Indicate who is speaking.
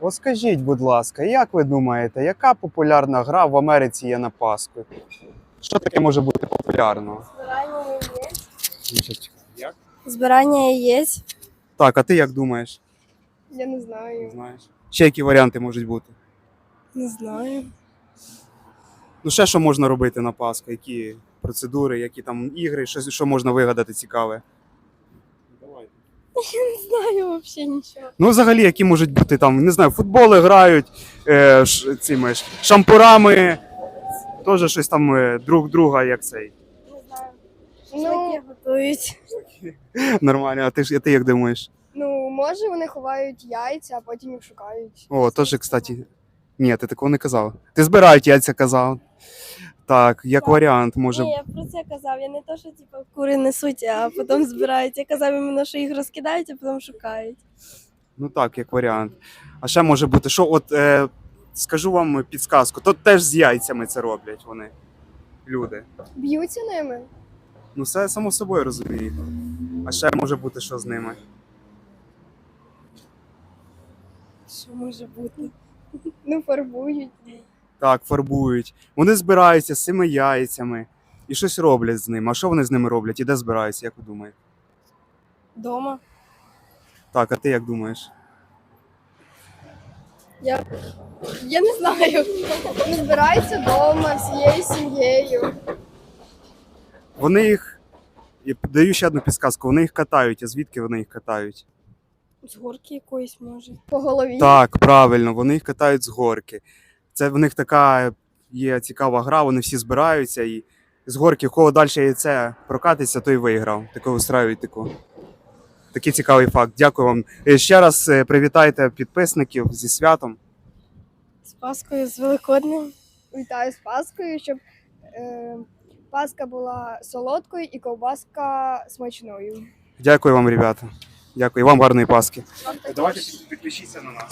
Speaker 1: От скажіть, будь ласка, як ви думаєте, яка популярна гра в Америці є на Пасху? Що таке може бути популярно?
Speaker 2: Збирання яєць.
Speaker 1: Як?
Speaker 2: Збирання яєць.
Speaker 1: Так, а ти як думаєш?
Speaker 2: Я не знаю.
Speaker 1: Знаєш? Ще які варіанти можуть бути?
Speaker 2: Не знаю.
Speaker 1: Ну, ще що можна робити на Пасху? Які процедури, які там ігри, що, що можна вигадати цікаве? Давай.
Speaker 2: Не знаю взагалі нічого.
Speaker 1: Ну, взагалі, які можуть бути там, не знаю, футболи грають е, ш, цими ж шампурами, теж щось там е, друг друга, як цей.
Speaker 2: Не знаю. Ну, готують.
Speaker 1: Нормально, а ти ж а ти як думаєш?
Speaker 3: Ну, може, вони ховають яйця, а потім їх шукають.
Speaker 1: О, теж, кстати. Ні, ти такого не казав. Ти збирають яйця казав. Так, як
Speaker 2: Так.
Speaker 1: варіант, може.
Speaker 2: Ні, я про це казав. Я не то, що типу, кури несуть, а потім збирають. Я казав іменно, що їх розкидають, а потім шукають.
Speaker 1: Ну так, як варіант. А ще може бути, що от е, скажу вам підсказку, то теж з яйцями це роблять вони. Люди.
Speaker 3: Б'ються ними.
Speaker 1: Ну, все само собою розумію. А ще може бути, що з ними.
Speaker 2: Що може бути?
Speaker 3: Ну, фарбують.
Speaker 1: Так, фарбують. Вони збираються з цими яйцями і щось роблять з ними. А що вони з ними роблять? І де збираються, як ви думаєте?
Speaker 2: Дома.
Speaker 1: Так, а ти як думаєш?
Speaker 2: Я, я не знаю.
Speaker 3: Вони збираються вдома всією сім'єю.
Speaker 1: Вони їх. Я даю ще одну підсказку, вони їх катають. А звідки вони їх катають?
Speaker 2: З горки якоїсь може.
Speaker 3: По голові.
Speaker 1: Так, правильно, вони їх катають з горки. Це в них така є цікава гра, вони всі збираються і з горки, в кого далі яйце прокатиться, той виграв. Таку устраюють таку. Такий цікавий факт. Дякую вам. Е, Ще раз е, привітайте підписників зі святом.
Speaker 2: З Паскою, з Великоднем.
Speaker 3: Вітаю з Паскою, щоб е, Паска була солодкою і ковбаска смачною.
Speaker 1: Дякую вам, ребята. Дякую, і вам гарної Паски. Давайте підключіться на нас.